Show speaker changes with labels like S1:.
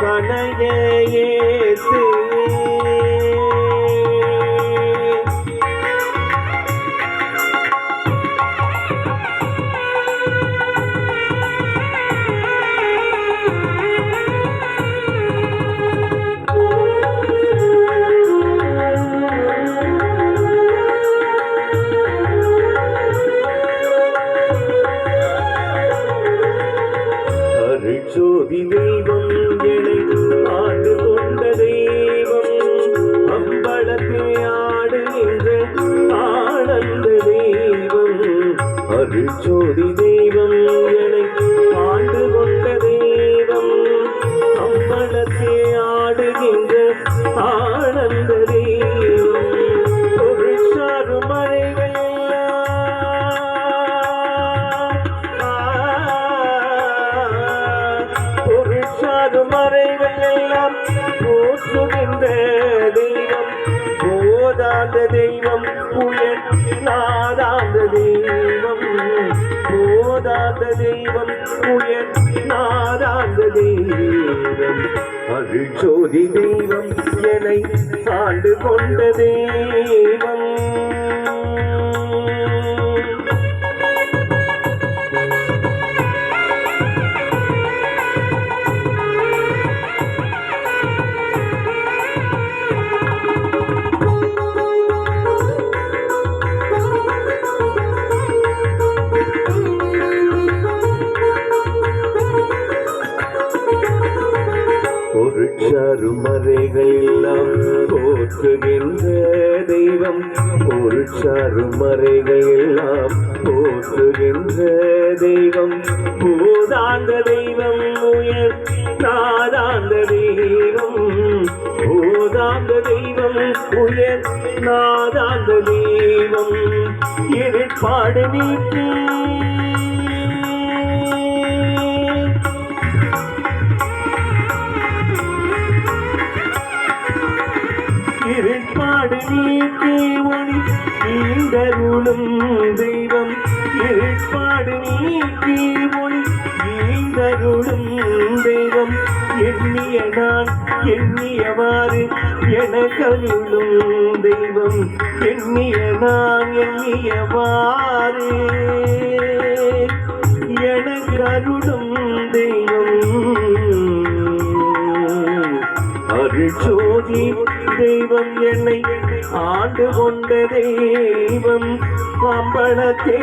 S1: கணையே చోదిదే தெய்வம் போதாத தெய்வம் புயல் தெய்வம் அருள் ஜோதி தெய்வம் என்னை ஆண்டு கொண்ட தெய்வம் பொருட்சாருமறைகள் எல்லாம் போற்றுகின்ற தெய்வம். பொருட்சாருமறைகள் எல்லாம் போற்றுகின்ற தெய்வம். பூதாந்த தெய்வம் உயர் நாதாந்த தெய்வம் பூதாந்த தெய்வம் உயர் நாதாந்த தெய்வம் இருப்பாடு நீக்கி இருட்பாடு நீக்கி ஒளி நீந்தருளும் தெய்வம். இருட்பாடு நீக்கி ஒளி நீந்தருளும் தெய்வம். எண்ணிய நான் எண்ணியவாறு எனக்கருளும் தெய்வம். எண்ணிய நான் எண்ணியவாறு எனக்கருளும் தெய்வம். அருள் அருட்சோதி தெய்வம் என்னை ஆண்டு கொண்ட தெய்வம் அம்பளத்தே